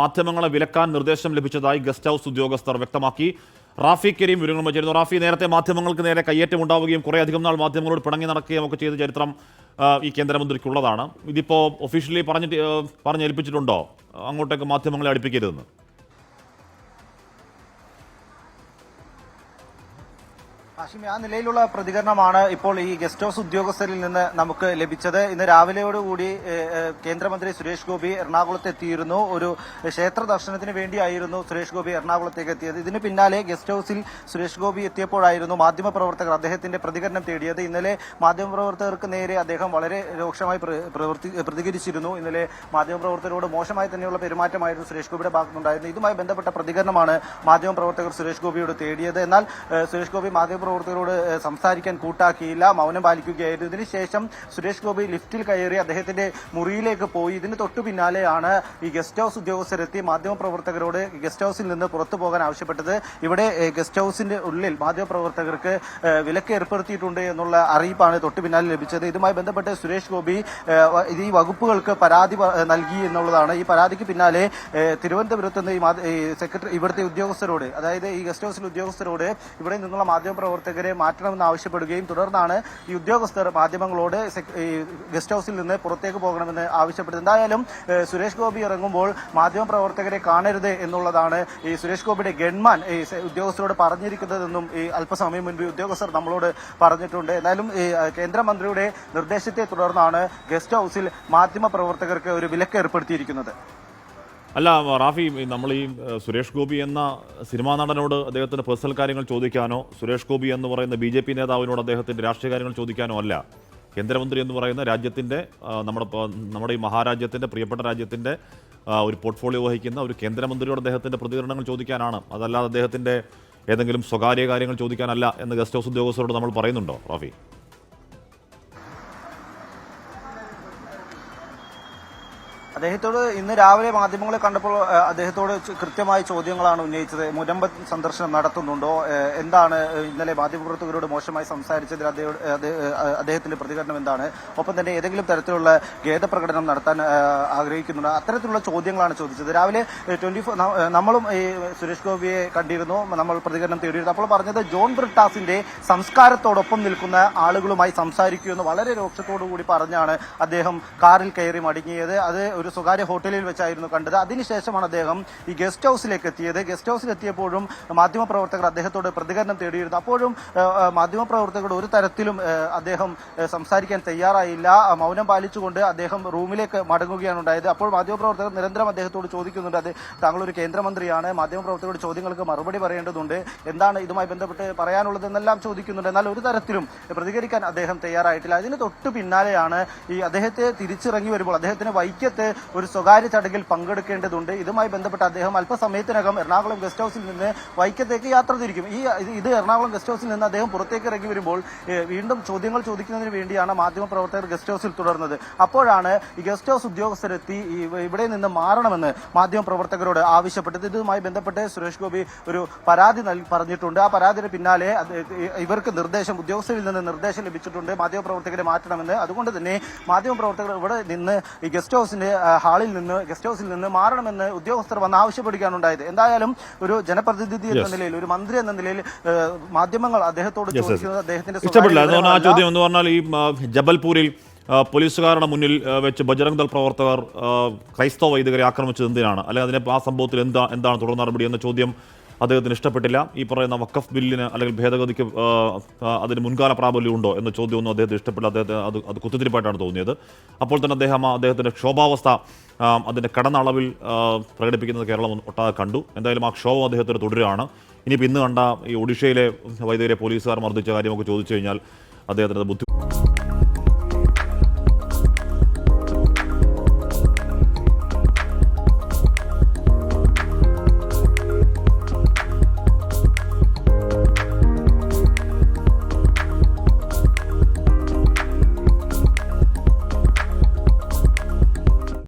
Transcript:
മാധ്യമങ്ങളെ വിലക്കാൻ നിർദ്ദേശം ലഭിച്ചതായി ഗസ്റ്റ് ഹൗസ് ഉദ്യോഗസ്ഥർ വ്യക്തമാക്കി. റാഫി കരീം വിവരങ്ങൾ വെച്ചിരുന്നു. റാഫി നേരത്തെ മാധ്യമങ്ങൾക്ക് നേരെ കയ്യേറ്റം ഉണ്ടാവുകയും കുറേ അധികം നാൾ മാധ്യമങ്ങളോട് പിണങ്ങി നടക്കുകയും ഒക്കെ ചെയ്ത ചരിത്രം ഈ കേന്ദ്രമന്ത്രിക്കുള്ളതാണ്. ഇതിപ്പോൾ ഒഫീഷ്യലി പറഞ്ഞിട്ട് പറഞ്ഞേൽപ്പിച്ചിട്ടുണ്ടോ അങ്ങോട്ടേക്ക് മാധ്യമങ്ങളെ അടുപ്പിക്കരുതെന്ന്. ഹാഷിമി ആ നിലയിലുള്ള പ്രതികരണമാണ് ഇപ്പോൾ ഈ ഗസ്റ്റ് ഹൗസ് ഉദ്യോഗസ്ഥരിൽ നിന്ന് നമുക്ക് ലഭിച്ചത്. ഇന്ന് രാവിലെയോടുകൂടി കേന്ദ്രമന്ത്രി സുരേഷ് ഗോപി എറണാകുളത്ത് എത്തിയിരുന്നു. ഒരു ക്ഷേത്ര ദർശനത്തിന് വേണ്ടിയായിരുന്നു സുരേഷ് ഗോപി എറണാകുളത്തേക്ക് എത്തിയത്. ഇതിന് പിന്നാലെ ഗസ്റ്റ് ഹൌസിൽ സുരേഷ് ഗോപി എത്തിയപ്പോഴായിരുന്നു മാധ്യമപ്രവർത്തകർ അദ്ദേഹത്തിന്റെ പ്രതികരണം തേടിയത്. ഇന്നലെ മാധ്യമപ്രവർത്തകർക്ക് നേരെ അദ്ദേഹം വളരെ രൂക്ഷമായി പ്രതികരിച്ചിരുന്നു. ഇന്നലെ മാധ്യമപ്രവർത്തകരോട് മോശമായി തന്നെയുള്ള പെരുമാറ്റമായിരുന്നു സുരേഷ് ഗോപിയുടെ ഭാഗത്തുനിന്നുണ്ടായിരുന്നത്. ഇതുമായി ബന്ധപ്പെട്ട പ്രതികരണമാണ് മാധ്യമപ്രവർത്തകർ സുരേഷ് ഗോപിയോട് തേടിയത്. എന്നാൽ സുരേഷ് ഗോപി മാധ്യമപ്രവർത്തകരോട് ഏഹ്, സംസാരിക്കാൻ കൂട്ടാക്കിയില്ല മൗനം പാലിക്കുകയായിരുന്നു. ഇതിനുശേഷം സുരേഷ് ഗോപി ലിഫ്റ്റിൽ കയറി അദ്ദേഹത്തിന്റെ മുറിയിലേക്ക് പോയി. ഇതിന് തൊട്ടു പിന്നാലെയാണ് ഈ ഗസ്റ്റ് ഹൌസ് ഉദ്യോഗസ്ഥരെത്തി മാധ്യമപ്രവർത്തകരോട് ഗസ്റ്റ് ഹൌസിൽ നിന്ന് പുറത്തു പോകാൻ ആവശ്യപ്പെട്ടത്. ഇവിടെ ഗസ്റ്റ് ഹൌസിന്റെ ഉള്ളിൽ മാധ്യമപ്രവർത്തകർക്ക് വിലക്ക് ഏർപ്പെടുത്തിയിട്ടുണ്ട് എന്നുള്ള അറിയിപ്പാണ് തൊട്ടു പിന്നാലെ ലഭിച്ചത്. ഇതുമായി ബന്ധപ്പെട്ട് സുരേഷ് ഗോപി ഈ വകുപ്പുകൾക്ക് പരാതി നൽകി എന്നുള്ളതാണ്. ഈ പരാതിക്ക് പിന്നാലെ തിരുവനന്തപുരത്ത് നിന്ന് ഈ സെക്രട്ടറി ഇവിടുത്തെ ഉദ്യോഗസ്ഥരോട് അതായത് ഈ ഗസ്റ്റ് ഹൌസിലെ ഉദ്യോഗസ്ഥരോട് ഇവിടെ നിന്നുള്ള മാധ്യമപ്രവർത്തകരെ മാറ്റണമെന്ന് ആവശ്യപ്പെടുകയും തുടർന്നാണ് ഈ ഉദ്യോഗസ്ഥർ മാധ്യമങ്ങളോട് ഗസ്റ്റ് ഹൌസിൽ നിന്ന് പുറത്തേക്ക് പോകണമെന്ന് ആവശ്യപ്പെട്ടത് എന്തായാലും സുരേഷ് ഗോപി ഇറങ്ങുമ്പോൾ മാധ്യമപ്രവർത്തകരെ കാണരുത് എന്നുള്ളതാണ് ഈ സുരേഷ് ഗോപിയുടെ ഗൺമാൻ ഈ ഉദ്യോഗസ്ഥരോട് പറഞ്ഞിരിക്കുന്നതെന്നും ഈ അല്പസമയം മുൻപ് ഉദ്യോഗസ്ഥർ നമ്മളോട് പറഞ്ഞിട്ടുണ്ട്. എന്തായാലും ഈ കേന്ദ്രമന്ത്രിയുടെ നിർദ്ദേശത്തെ തുടർന്നാണ് ഗസ്റ്റ് ഹൗസിൽ മാധ്യമപ്രവർത്തകർക്ക് ഒരു വിലക്ക് ഏർപ്പെടുത്തിയിരിക്കുന്നത് അല്ല റാഫി നമ്മൾ ഈ സുരേഷ് ഗോപി എന്ന സിനിമാ നടനോട് അദ്ദേഹത്തിന്റെ പേഴ്സണൽ കാര്യങ്ങൾ ചോദിക്കാനോ സുരേഷ് ഗോപി എന്ന് പറയുന്ന ബി ജെ പി നേതാവിനോട് അദ്ദേഹത്തിന്റെ രാഷ്ട്രീയ കാര്യങ്ങൾ ചോദിക്കാനോ അല്ല. കേന്ദ്രമന്ത്രി എന്ന് പറയുന്ന രാജ്യത്തിന്റെ നമ്മുടെ നമ്മുടെ ഈ മഹാരാജ്യത്തിന്റെ പ്രിയപ്പെട്ട രാജ്യത്തിന്റെ ഒരു പോർട്ട്ഫോളിയോ വഹിക്കുന്ന ഒരു കേന്ദ്രമന്ത്രിയോട് അദ്ദേഹത്തിന്റെ പ്രതികരണങ്ങൾ ചോദിക്കാനാണ്. അതല്ലാതെ അദ്ദേഹത്തിന്റെ ഏതെങ്കിലും സ്വകാര്യ കാര്യങ്ങൾ ചോദിക്കാനല്ല എന്ന് ഗസ്റ്റ് ഹൗസ് ഉദ്യോഗസ്ഥരോട് നമ്മൾ പറയുന്നുണ്ടോ റാഫി? അദ്ദേഹത്തോട് ഇന്ന് രാവിലെ മാധ്യമങ്ങളെ കണ്ടപ്പോൾ അദ്ദേഹത്തോട് കൃത്യമായ ചോദ്യങ്ങളാണ് ഉന്നയിച്ചത്. മുരമ്പ സന്ദർശനം നടത്തുന്നുണ്ടോ? എന്താണ്? ഇന്നലെ മാധ്യമപ്രവർത്തകരോട് മോശമായി സംസാരിച്ചതിൽ അദ്ദേഹത്തിന്റെ പ്രതികരണം എന്താണ്? ഒപ്പം തന്നെ ഏതെങ്കിലും തരത്തിലുള്ള ഖേദപ്രകടനം നടത്താൻ ആഗ്രഹിക്കുന്നുണ്ടോ? അത്തരത്തിലുള്ള ചോദ്യങ്ങളാണ് ചോദിച്ചത്. രാവിലെ ട്വന്റി നമ്മളും ഈ സുരേഷ് ഗോപിയെ കണ്ടിരുന്നു. നമ്മൾ പ്രതികരണം തേടിയിരുന്നു. അപ്പോൾ പറഞ്ഞത് ജോൺ ബ്രിട്ടാസിന്റെ സംസ്കാരത്തോടൊപ്പം നിൽക്കുന്ന ആളുകളുമായി സംസാരിക്കൂ എന്ന് വളരെ രോക്ഷത്തോടു കൂടി പറഞ്ഞാണ് അദ്ദേഹം കാറിൽ കയറി മടങ്ങിയത്. അത് ഒരു സ്വകാര്യ ഹോട്ടലിൽ വെച്ചായിരുന്നു കണ്ടത്. അതിനുശേഷമാണ് അദ്ദേഹം ഈ ഗസ്റ്റ് ഹൗസിലേക്ക് എത്തിയത്. ഗസ്റ്റ് ഹൗസിൽ എത്തിയപ്പോഴും മാധ്യമപ്രവർത്തകർ അദ്ദേഹത്തോട് പ്രതികരണം തേടിയിരുന്നു. അപ്പോഴും മാധ്യമപ്രവർത്തകരോട് ഒരു തരത്തിലും അദ്ദേഹം സംസാരിക്കാൻ തയ്യാറായില്ല. മൗനം പാലിച്ചുകൊണ്ട് അദ്ദേഹം റൂമിലേക്ക് മടങ്ങുകയാണ് ഉണ്ടായത്. അപ്പോൾ മാധ്യമപ്രവർത്തകർ നിരന്തരം അദ്ദേഹത്തോട് ചോദിക്കുന്നുണ്ട്. അത് താങ്കൾ ഒരു കേന്ദ്രമന്ത്രിയാണ് മാധ്യമപ്രവർത്തകരുടെ ചോദ്യങ്ങൾക്ക് മറുപടി പറയേണ്ടതുണ്ട്. എന്താണ് ഇതുമായി ബന്ധപ്പെട്ട് പറയാനുള്ളതെന്നെല്ലാം ചോദിക്കുന്നുണ്ട്. എന്നാൽ ഒരു തരത്തിലും പ്രതികരിക്കാൻ അദ്ദേഹം തയ്യാറായിട്ടില്ല. അതിന് തൊട്ടു പിന്നാലെയാണ് ഈ അദ്ദേഹത്തെ തിരിച്ചിറങ്ങി വരുമ്പോൾ അദ്ദേഹത്തിന് വൈക്കത്ത് ഒരു സ്വകാര്യ ചടങ്ങിൽ പങ്കെടുക്കേണ്ടതുണ്ട്. ഇതുമായി ബന്ധപ്പെട്ട് അദ്ദേഹം അല്പസമയത്തിനകം എറണാകുളം ഗസ്റ്റ് ഹൗസിൽ നിന്ന് വൈക്കത്തേക്ക് യാത്ര തിരിക്കും. ഈ ഇത് എറണാകുളം ഗസ്റ്റ് ഹൗസിൽ നിന്ന് അദ്ദേഹം പുറത്തേക്ക് ഇറങ്ങി വരുമ്പോൾ വീണ്ടും ചോദ്യങ്ങൾ ചോദിക്കുന്നതിന് വേണ്ടിയാണ് മാധ്യമപ്രവർത്തകർ ഗസ്റ്റ് ഹൗസിൽ തുടർന്നത്. അപ്പോഴാണ് ഈ ഗസ്റ്റ് ഹൗസ് ഉദ്യോഗസ്ഥരെത്തി ഇവിടെ നിന്ന് മാറണമെന്ന് മാധ്യമപ്രവർത്തകരോട് ആവശ്യപ്പെട്ടത്. ഇതുമായി ബന്ധപ്പെട്ട് സുരേഷ് ഗോപി ഒരു പരാതി പറഞ്ഞിട്ടുണ്ട്. ആ പരാതിയുടെ പിന്നാലെ ഇവർക്ക് നിർദ്ദേശം ഉദ്യോഗസ്ഥരിൽ നിന്ന് നിർദ്ദേശം ലഭിച്ചിട്ടുണ്ട്. മാധ്യമപ്രവർത്തകരെ മാറ്റണമെന്ന്. അതുകൊണ്ട് തന്നെ മാധ്യമപ്രവർത്തകർ ഇവിടെ നിന്ന് ഈ ഗസ്റ്റ് ഹൗസിന്റെ ഹാളിൽ നിന്ന് ഗസ്റ്റ് ഹൗസിൽ നിന്ന് മാറണമെന്ന് ഉദ്യോഗസ്ഥർ വന്ന് ആവശ്യപ്പെടുകയാണ് ഉണ്ടായത്. എന്തായാലും ഒരു ജനപ്രതിനിധി എന്ന നിലയിൽ ഒരു മന്ത്രി എന്ന നിലയിൽ മാധ്യമങ്ങൾ അദ്ദേഹത്തോട്. ചോദിക്കുന്നത് അദ്ദേഹത്തിന്റെ ചോദ്യം എന്ന് പറഞ്ഞാൽ ഈ ജബൽപൂരിൽ പോലീസുകാരുടെ മുന്നിൽ വെച്ച് ബജരംഗ് ദൾ പ്രവർത്തകർ ക്രൈസ്തവ വൈദികരെ ആക്രമിച്ചത് എന്തിനാണ്? അല്ലെങ്കിൽ അതിനെ ആ സംഭവത്തിൽ എന്താ എന്താണ് തുടർ നടപടി എന്ന ചോദ്യം അദ്ദേഹത്തിന് ഇഷ്ടപ്പെട്ടില്ല. ഈ പറയുന്ന വക്കഫ് ബില്ലിന് അല്ലെങ്കിൽ ഭേദഗതിക്ക് അതിന് മുൻകാല പ്രാബല്യം ഉണ്ടോ എന്ന ചോദ്യമൊന്നും അദ്ദേഹത്തിന് ഇഷ്ടപ്പെട്ടില്ല. അദ്ദേഹത്തെ അത് അത് കുത്തിത്തിരിപ്പായിട്ടാണ് തോന്നിയത്. അപ്പോൾ തന്നെ അദ്ദേഹം അദ്ദേഹത്തിന്റെ ക്ഷോഭാവസ്ഥ അതിന്റെ കടന്നളവിൽ പ്രകടിപ്പിക്കുന്നത് കേരളം ഒട്ടാകെ കണ്ടു. എന്തായാലും ആ ക്ഷോഭം അദ്ദേഹത്തിന് തുടരുകയാണ്. ഇനിയിപ്പോൾ ഇന്ന് കണ്ട ഈ ഒഡീഷയിലെ വൈദ്യരെ പോലീസുകാർ മർദ്ദിച്ച കാര്യമൊക്കെ ചോദിച്ചു കഴിഞ്ഞാൽ അദ്ദേഹത്തിന് ബുദ്ധിമുട്ട്